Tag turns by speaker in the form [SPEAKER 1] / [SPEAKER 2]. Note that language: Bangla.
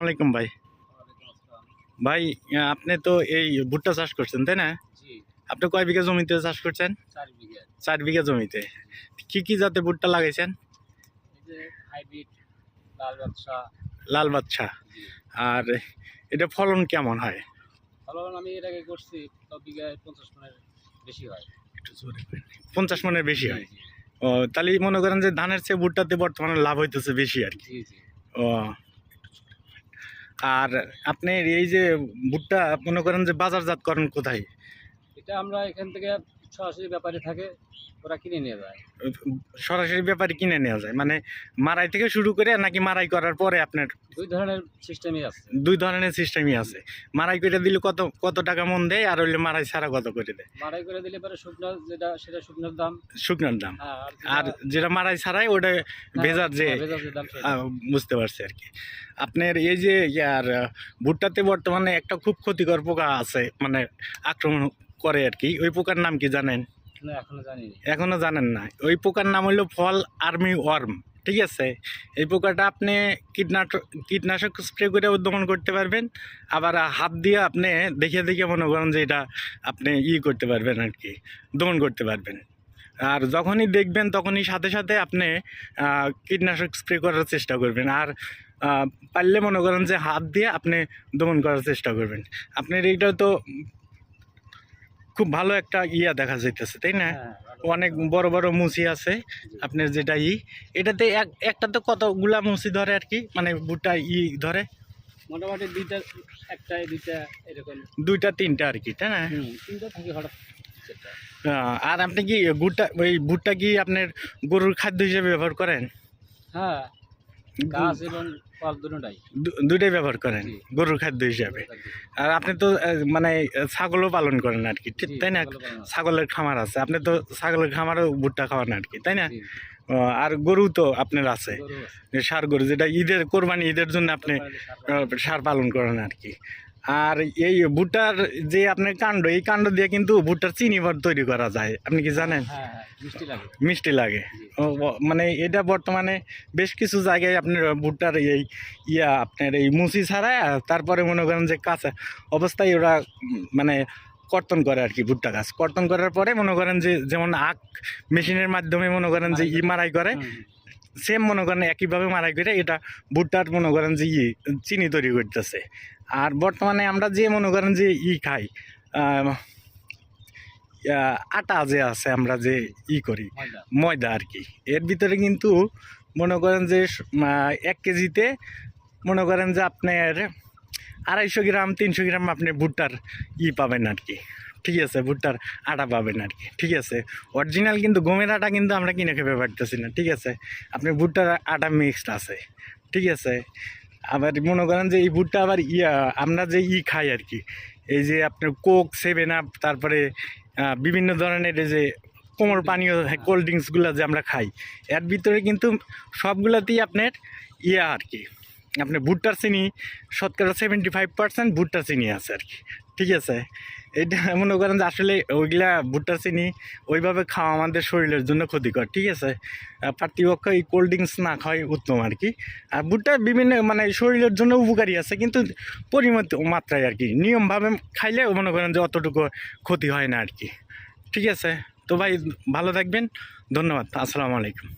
[SPEAKER 1] আলাইকুম ভাই। ভাই আপনি তো এই ভুট্টা চাষ করছেন তাই না? আপনি কয় বিঘা জমিতে চাষ করছেন?
[SPEAKER 2] চার বিঘা।
[SPEAKER 1] জমিতে। কি কি জাতে ভুট্টা লাগাইছেন?
[SPEAKER 2] লাল
[SPEAKER 1] বাচ্চা আর এটা ফলন কেমন হয়?
[SPEAKER 2] ফলন আমি এর আগে করছি পঞ্চাশ মনের বেশি হয়।
[SPEAKER 1] পঞ্চাশ মনের বেশি হয়? ও তাহলে মনে করেন যে ধানের চেয়ে ভুট্টাতে বর্তমানে লাভ হইতেছে বেশি আর কি। ও আর আপনি এই যে ভুট্টা মনে করেন যে বাজারজাতকরণ কোথায়?
[SPEAKER 2] এটা আমরা এখান থেকে সরাসরি ব্যাপারে থাকে ওরা কিনে নিয়ে যায়।
[SPEAKER 1] সরাসরি ব্যাপারে কিনে নেওয়া যায় মানে মারাই থেকে শুরু করে নাকি মারাই করার পরে আপনার
[SPEAKER 2] দুই ধরনের সিস্টেমই আছে।
[SPEAKER 1] দুই ধরনের সিস্টেমই আছে। মারাই করে দিলে কত কত টাকা মন দেয় আর হইলে মারাই ছাড়া কত করে দেয়?
[SPEAKER 2] মাড়াই করে দিলে পরে শুকনো যেটা সেটা শুকনোর দাম।
[SPEAKER 1] শুকনোর দাম।
[SPEAKER 2] হ্যাঁ,
[SPEAKER 1] আর
[SPEAKER 2] যেটা-
[SPEAKER 1] মারাই ছাড়াই ওটা ভেজার যে
[SPEAKER 2] হ্যাঁ, ভেজার যে।
[SPEAKER 1] আহ, বুঝতে পারছি আর কি। আপনার এই যে আহ, ভুট্টাতে বর্তমানে একটা খুব ক্ষতিকর পোকা আছে মানে আক্রমণ করে আর কি। ওই পোকার নাম কি জানেন?
[SPEAKER 2] না, এখনও জানেন
[SPEAKER 1] না। ওই পোকার নাম হলো ফল আর্মি ওয়ার্ম ঠিক আছে? এই পোকাটা আপনি কীটনাশক কীটনাশক স্প্রে করে দমন করতে পারবেন। আবার হাত দিয়ে আপনি দেখে দেখে মনে করেন যে এটা আপনি ই করতে পারবেন আর কি দমন করতে পারবেন। আর যখনই দেখবেন তখনই সাথে সাথে আপনি কীটনাশক স্প্রে করার চেষ্টা করবেন। আর পারলে মনে করেন যে হাত দিয়ে আপনি দমন করার চেষ্টা করবেন। আপনার এইটা তো খুব ভালো একটা ইয়া দেখা যাইতেছে তাই না?
[SPEAKER 2] হ্যাঁ,
[SPEAKER 1] অনেক বড় বড় মুসি আছে আপনার যেটা ই। এটাতে এক একটাতে কতগুলা মুসি ধরে আর কি? মানে ভুট্টা ই ধরে?
[SPEAKER 2] মোটামুটি দুইটা একটাই দুইটা এরকম।
[SPEAKER 1] দুইটা তিনটা আর কি তাই না?
[SPEAKER 2] তিনটা থাকে হঠাৎ
[SPEAKER 1] আর আপনি কি ভুট্টা ওই ভুট্টা কি আপনার গরুর খাদ্য হিসেবে ব্যবহার করেন?
[SPEAKER 2] হ্যাঁ গাছ এবং দুটোটাই।
[SPEAKER 1] ব্যবহার করেন গরুর খাদ্য হিসাবে। আর আপনি তো মানে ছাগলও পালন করেন আর কি ঠিক তাই না। ছাগলের খামার আছে আপনি তো ছাগলের খামারও ভুট্টা খাওয়ান আর কি তাই না? আর গরু তো আপনার আছে সার গরু যেটা ঈদের কোরবানি ঈদের জন্য আপনি
[SPEAKER 2] সার
[SPEAKER 1] পালন করেন আর কি। আর এই ভুট্টার যে আপনার কাণ্ড এই কাণ্ড দিয়ে কিন্তু ভুট্টার চিনি তৈরি করা যায়। আপনি কি জানেন?
[SPEAKER 2] হ্যাঁ হ্যাঁ মিষ্টি লাগে।
[SPEAKER 1] মানে এটা বর্তমানে বেশ কিছু জায়গায় আপনার ভুট্টার এই ইয়া আপনার এই মুসি ছাড়া তারপরে মনে করেন যে কাঁচা অবস্থায় ওরা মানে কর্তন করে আর কি ভুট্টা গাছ। কর্তন করার পরে মনে করেন যে যেমন আখ মেশিনের মাধ্যমে মনে করেন যে ই মারাই করে। সেম মনে করেন একইভাবে মারা করে এটা ভুট্টার মনে করেন যে ই চিনি তৈরি করতেছে। আর বর্তমানে আমরা যে মনে করেন যে ই খাই আটা যে আছে আমরা যে ই করি
[SPEAKER 2] ময়দা।
[SPEAKER 1] আর কি। এর ভিতরে কিন্তু মনে করেন যে এক কেজিতে মনে করেন যে আপনার আড়াইশো গ্রাম তিনশো গ্রাম আপনি ভুট্টার ই পাবেন আর কি। ঠিক আছে ভুট্টার আটা পাবেন আর কি ঠিক আছে। অরিজিনাল কিন্তু গমের আটা কিন্তু আমরা কিনে খেতে পারতেছি না ঠিক আছে। আপনি ভুট্টার আটা মিক্সড আছে ঠিক আছে। আবার মনে করেন যে এই ভুট্টা আবার ইয়া আমরা যে ই খাই আর কি এই যে আপনার কোক সেভেন আপ তারপরে বিভিন্ন ধরনের এই যে কোমর পানীয় কোল্ড ড্রিঙ্কসগুলো যে আমরা খাই এর ভিতরে কিন্তু সবগুলোতেই আপনার ইয়া আর কি। আপনার ভুট্টার চিনি, শতকরা সেভেন্টি ফাইভ পার্সেন্ট ভুট্টার চিনি আছে আর কি। ঠিক আছে? এটা মনে করেন যে আসলে ওইগুলা ভুট্টার চিনি ওইভাবে খাওয়া আমাদের শরীরের জন্য ক্ষতিকর, ঠিক আছে? পার্থিপক্ষ এই কোল্ড ড্রিঙ্কস না খাওয়াই উত্তম আর কি। আর ভুট্টা বিভিন্ন মানে শরীরের জন্য উপকারী আছে, কিন্তু পরিমিত মাত্রায় আর কি। নিয়মভাবে খাইলে মনে করেন যে অতটুকু ক্ষতি হয় না আর কি। ঠিক আছে? তো ভাই, ভালো থাকবেন। ধন্যবাদ। আসসালামু আলাইকুম।